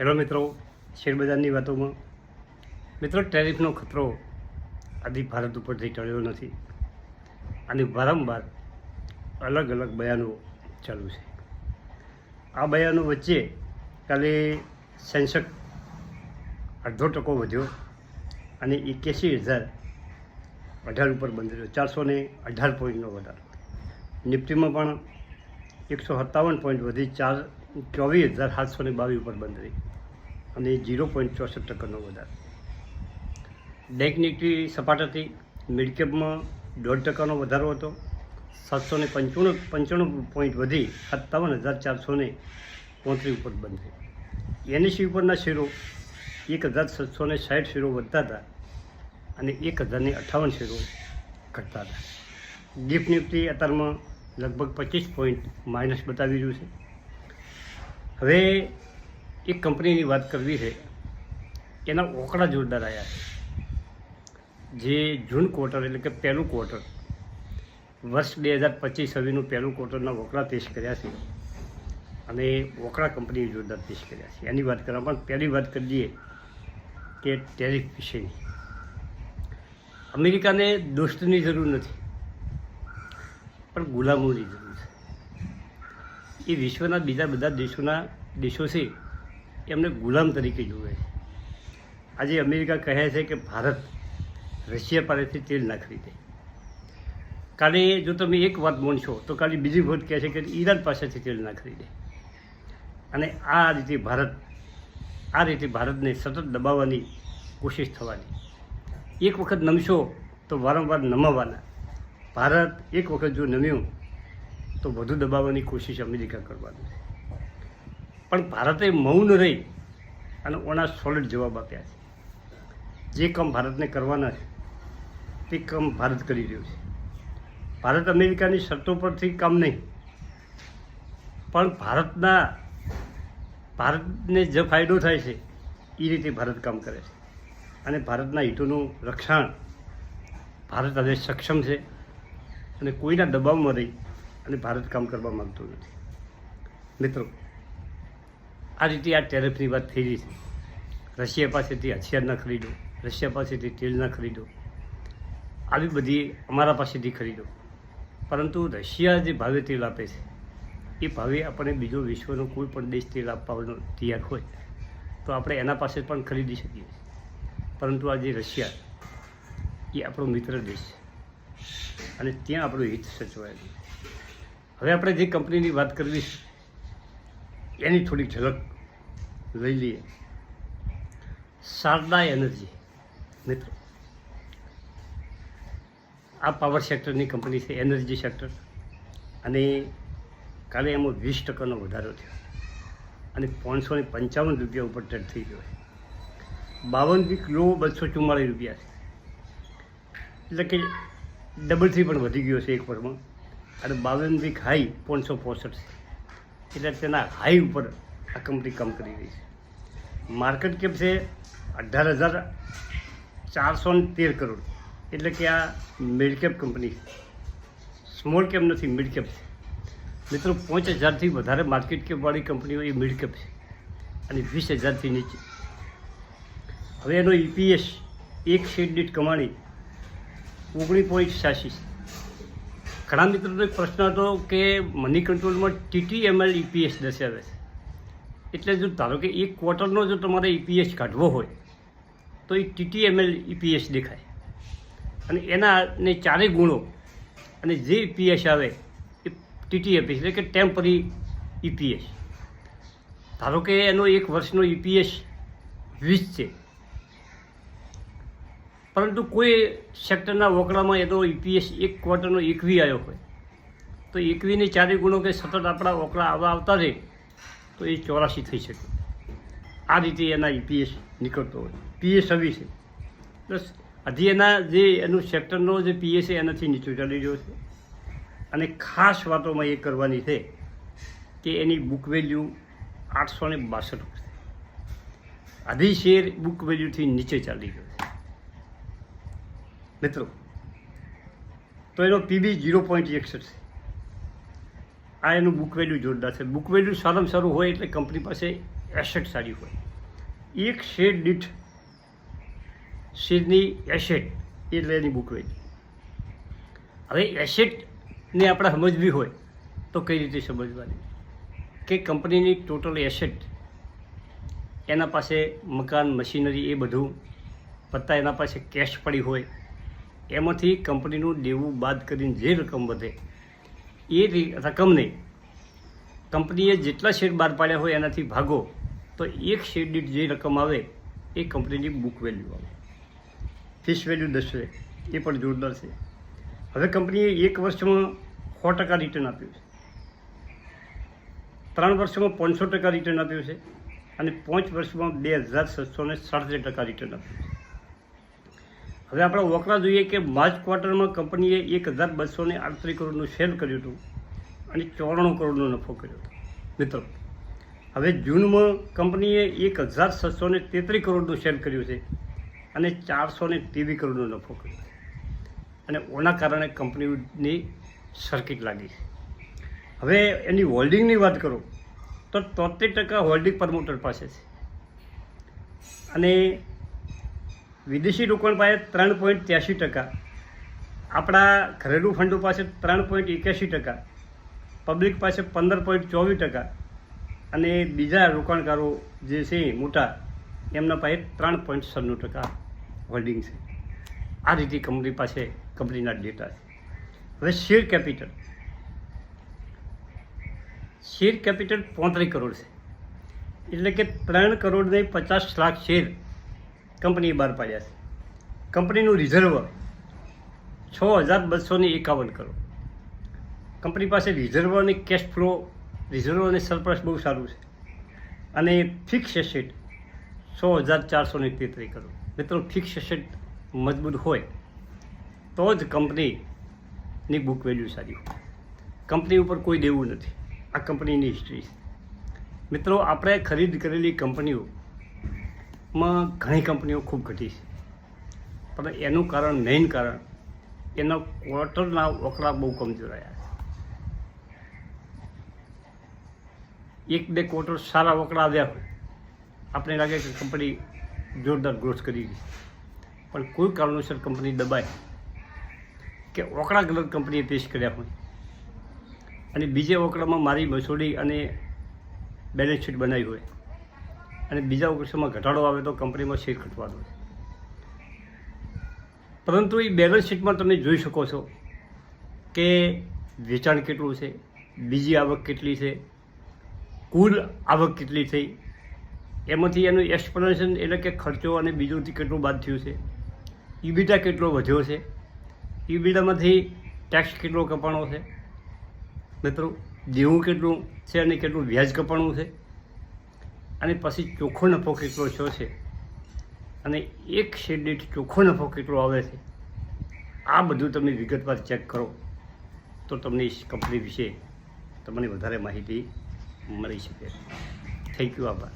Hello મિત્રો, શેરબજારની વાતોમાં. મિત્રો, ટેરિફનો ખતરો આદિ ભારત ઉપરથી ટળ્યો નથી. અને વારંવાર અલગ અલગ બયાનો ચાલુ છે. આ બયાનો વચ્ચે કાલે સેન્સક અડધો ટકો વધ્યો અને એક્યાસી હજાર અઢાર ઉપર બંધ રહ્યો. ચારસો ને અઢાર પોઈન્ટનો વધારો. નિફ્ટીમાં પણ એકસો સત્તાવન પોઈન્ટ વધી ચાર ચોવીસ હજાર સાતસો ને બાવીસ ઉપર બંધ રહી. અને જીરો પોઈન્ટ ચોસઠ ટકાનો વધારો. બેંક નિફ્ટી સપાટ હતી. મિડકેપમાં દોઢ ટકાનો વધારો હતો. સાતસો ને પંચાણું પંચાણું પોઈન્ટ વધી સત્તાવન હજાર ચારસો ને પોત્રીસ ઉપર બંધ થઈ. એનએસસી ઉપરના શેરો એક હજાર સાતસો ને સાઠ શેરો વધતા હતા અને એક હજારને અઠ્ઠાવન શેરો ઘટતા હતા. ગિફ્ટ નિફ્ટી અત્યારમાં લગભગ પચીસ પોઈન્ટ માઇનસ બતાવી રહ્યું છે. હવે એક કંપનીની વાત કરવી છે, એના ઓકળા જોરદાર આવ્યા છે. જે જૂન ક્વાર્ટર એટલે કે પહેલું ક્વાર્ટર વર્ષ બે હજાર પચીસ છવ્વીસનું પહેલું ક્વાર્ટરના ઓકડા પેશ કર્યા છે અને ઓકડા કંપનીએ જોરદાર પેશ કર્યા છે. એની વાત કરવા પણ પહેલી વાત કરી દઈએ કે ટેરિફ વિશેની. અમેરિકાને દોસ્તની જરૂર નથી, પણ ગુલામોની જરૂર છે. એ વિશ્વના બીજા બધા દેશોના દેશો છે એમને ગુલામ તરીકે જુએ. છે આજે અમેરિકા કહે છે કે ભારત રશિયા પાસેથી તેલ ના ખરીદે. કાલે જો તમે એક વાત માનશો તો કાલે બીજી વાત કહે છે કે ઈરાન પાસેથી તેલ ના ખરીદે. અને આ રીતે ભારત, આ રીતે ભારતને સતત દબાવવાની કોશિશ થવાની. એક વખત નમશો, તો વારંવાર નમાવાના. ભારત એક વખત જો નમ્યું, તો વધુ દબાવવાની કોશિશ અમેરિકા કરવાની. પણ ભારતે મૌન રહી અને ઓના સોલિડ જવાબ આપ્યા છે. જે કામ ભારતને કરવાના છે, તે કામ ભારત કરી રહ્યું છે. ભારત અમેરિકાની શરતો પરથી કામ નહીં, પણ ભારતના, ભારતને જે ફાયદો થાય છે એ રીતે ભારત કામ કરે છે. અને ભારતના હિતોનું રક્ષણ, ભારત હવે સક્ષમ છે અને કોઈના દબાવમાં રહી અને ભારત કામ કરવા માગતું નથી. મિત્રો આ રીતે આ ટેરિફની વાત થઈ છે. રશિયા પાસેથી હથિયાર ન ખરીદો, રશિયા પાસેથી તેલ ન ખરીદો. આવી બધી અમારા પાસેથી ખરીદો. પરંતુ રશિયા જે ભાવે તેલ આપે છે, એ ભાવે આપણે બીજો વિશ્વનો કોઈ પણ દેશ તેલ આપવાનો તૈયાર હોય, તો આપણે એના પાસે પણ ખરીદી શકીએ પરંતુ આ જે રશિયા, એ આપણો મિત્ર દેશ છે. અને ત્યાં આપણું હિત સચવાયેલું હવે આપણે જે કંપનીની વાત કરવી છે એની થોડીક ઝલક લઈ લઈએ. શારદા એનર્જી, મિત્રો. આ પાવર સેક્ટરની કંપની છે એનર્જી સેક્ટર અને કાલે એમાં વીસ ટકાનો વધારો થયો. અને પાંચસો ને પંચાવન રૂપિયા ઉપર ટ્રેડ થઈ ગયો છે. વીક લો બસો ચુમ્માળીસ રૂપિયા છે. એટલે કે ડબલથી પણ વધી ગયો છે એક વર્ષમાં. અને બાવન વીક હાઈ પાંચસો પોસઠ છે. એટલે તેના હાઈ ઉપર આ કંપની કામ કરી રહી છે. માર્કેટ કેપ છે અઢાર હજાર ચારસો ને તેર કરોડ. એટલે કે આ મિડ કેપ કંપની છે. સ્મોલ કેપ નથી મિડકેપ છે. મિત્રો, પાંચ હજારથી વધારે માર્કેટ કેપવાળી કંપનીઓ એ મિડકેપ છે. અને વીસ હજારથી નીચે. હવે એનો ઈપીએસ એક શેર દીઠ કમાણી ઓગણીસ પોઈન્ટ છ્યાસી ઘણા મિત્રોનો એક પ્રશ્ન હતો કે મની કંટ્રોલમાં ટીટીએમએલ ઈપીએસ દર્શાવે છે. એટલે જો ધારો કે એક ક્વાર્ટરનો જો તમારે ઈપીએસ કાઢવો હોય, તો એ ટીટીએમએલ ઈપીએસ દેખાય. અને એના ને ચારેય ગુણો અને જે ઈપીએસ આવે, એ ટીટીએપીએસ એટલે કે ટેમ્પરી ઈપીએસ ધારો કે એનો એક વર્ષનો ઈપીએસ વીસ છે પરંતુ કોઈ સેક્ટરના વકડામાં એનો ઈપીએસ એક ક્વાર્ટરનો એકવી આવ્યો હોય. તો એકવીને ચારેય ગુણો કે સતત આપણા વોકડા આવવા આવતા રહે, તો એ ચોરાસી થઈ શકે. આ રીતે એના ઈપીએસ નીકળતો હોય. પીએસ આવી છે. બસ, હજી એના જે એનું સેક્ટરનો જે પીએસ એનાથી નીચો ચાલી રહ્યો છે. અને ખાસ વાતોમાં એ કરવાની છે કે એની બુક વેલ્યુ આઠસો ને બાસઠ હજી શેર બુક વેલ્યુથી નીચે ચાલી ગયો. મિત્રો તો એનો પીબી જીરો પોઈન્ટ એકસઠ છે. આ એનું બુક વેલ્યુ જોરદાર છે. બુક વેલ્યુ સારામાં સારું હોય એટલે કંપની પાસે એસેટ સારી હોય. એક શેર દીઠ શેરની એસેટ એટલે એની બુક વેલ્યુ હવે એસેટને આપણે સમજવી હોય તો કઈ રીતે સમજવાની? કે કંપનીની ટોટલ એસેટ એના પાસે મકાન મશીનરી એ બધું, પત્તા એના પાસે કેશ પડી હોય એમાંથી કંપનીનું દેવું બાદ કરીને જે રકમ વધે, એ રકમને કંપનીએ જેટલા શેર બહાર પાડ્યા હોય એનાથી ભાગો, તો એક શેર દીઠ જે રકમ આવે, એ કંપનીની બુક વેલ્યુ આવે. ફિશ વેલ્યુ દર્શવે એ પણ જોરદાર છે. હવે કંપનીએ એક વર્ષમાં સો ટકા રિટર્ન આપ્યું છે. ત્રણ વર્ષમાં પાંચસો ટકા રિટર્ન આપ્યું છે અને પાંચ વર્ષમાં બે હજાર છસો ને સાડત્રીસ ટકા રિટર્ન આપ્યું છે. હવે આપણે વકરા જોઈએ કે માર્ચ ક્વાર્ટરમાં કંપનીએ એક હજાર બસો ને આડત્રીસ કરોડનું સેલ કર્યું હતું અને ચોરાણું કરોડનો નફો કર્યો હતો. મિત્રો, હવે જૂનમાં કંપનીએ એક હજાર છસો ને તેત્રીસ કરોડનું સેલ કર્યું છે અને ચારસો ને ત્રેવીસ કરોડનો નફો કર્યો છે. અને ઓના કારણે કંપનીની સર્કિટ લાગી છે. હવે એની હોલ્ડિંગની વાત કરું તો તોતેર ટકા હોલ્ડિંગ પ્રમોટર પાસે છે. અને વિદેશી રોકાણ પાસે ત્રણ પોઈન્ટ ત્યાસી ટકા. આપણા ઘરેલું ફંડો પાસે ત્રણ પોઈન્ટ એક્યાસી ટકા. પબ્લિક પાસે પંદર પોઈન્ટ ચોવીસ ટકા. અને બીજા રોકાણકારો જે છે મોટા, એમના પાસે ત્રણ પોઈન્ટ સન્નું ટકા હોલ્ડિંગ છે. આ રીતે કંપની પાસે કંપનીના ડેટા છે. હવે શેર કેપિટલ. શેર કેપિટલ પોત્રીસ કરોડ છે. એટલે કે ત્રણ કરોડ ને પચાસ લાખ શેર કંપનીએ બહાર પાડ્યા છે. કંપનીનું રિઝર્વ છ હજાર બસો ને એકાવન કરોડ કંપની પાસે રિઝર્વ અને કેશ ફ્લો રિઝર્વ અને સરપ્લસ બહુ સારું છે. અને ફિક્સ એસેટ છ હજાર ચારસો ને તેત્રી કરોડ મિત્રો ફિક્સ એસેટ મજબૂત હોય તો જ કંપનીની બુક વેલ્યુ સારી હોય. કંપની ઉપર કોઈ દેવું નથી. આ કંપનીની હિસ્ટ્રી છે. મિત્રો, આપણે ખરીદ કરેલી કંપનીઓમાં ઘણી કંપનીઓ ખૂબ ઘટી છે. પણ એનું કારણ મેઇન કારણ, એના ક્વાર્ટરના વકરા બહુ કમજોર રહ્યા છે. એક બે ક્વાર્ટર સારા વકરા આવ્યા હોય, આપણે લાગે કે કંપની જોરદાર ગ્રોથ કરી પણ કોઈ કારણોસર કંપની દબાય કે ઓકળા ગલત કંપનીએ પેશ કર્યા હોય. અને બીજે ઓકળામાં મારી મસૂડી અને બેલેન્સ શીટ બનાવી હોય. અને બીજા વર્ષમાં ઘટાડો આવે તો કંપનીમાં શેર ઘટવાનો છે. પરંતુ એ બેલેન્સ શીટમાં તમે જોઈ શકો છો કે વેચાણ કેટલું છે, બીજી આવક કેટલી છે, કુલ આવક કેટલી થઈ, એમાંથી એનું એક્સપ્લેનેશન એટલે કે ખર્ચો અને બીજુંથી કેટલું બાદ થયું છે ઈબીટા કેટલો વધ્યો છે ઈબીટામાંથી ટેક્સ કેટલો કપાણો છે, મિત્રો દેવું કેટલું છે અને કેટલું વ્યાજ કપાણું છે અને પછી ચોખ્ખો નફો કેટલો થયો છે? અને એક શેર દીઠ ચોખ્ખો નફો કેટલો આવે છે? આ બધું તમે વિગતવાર ચેક કરો. તો તમને કંપની વિશે તમને વધારે માહિતી મળી શકે. થેન્ક યુ આભાર.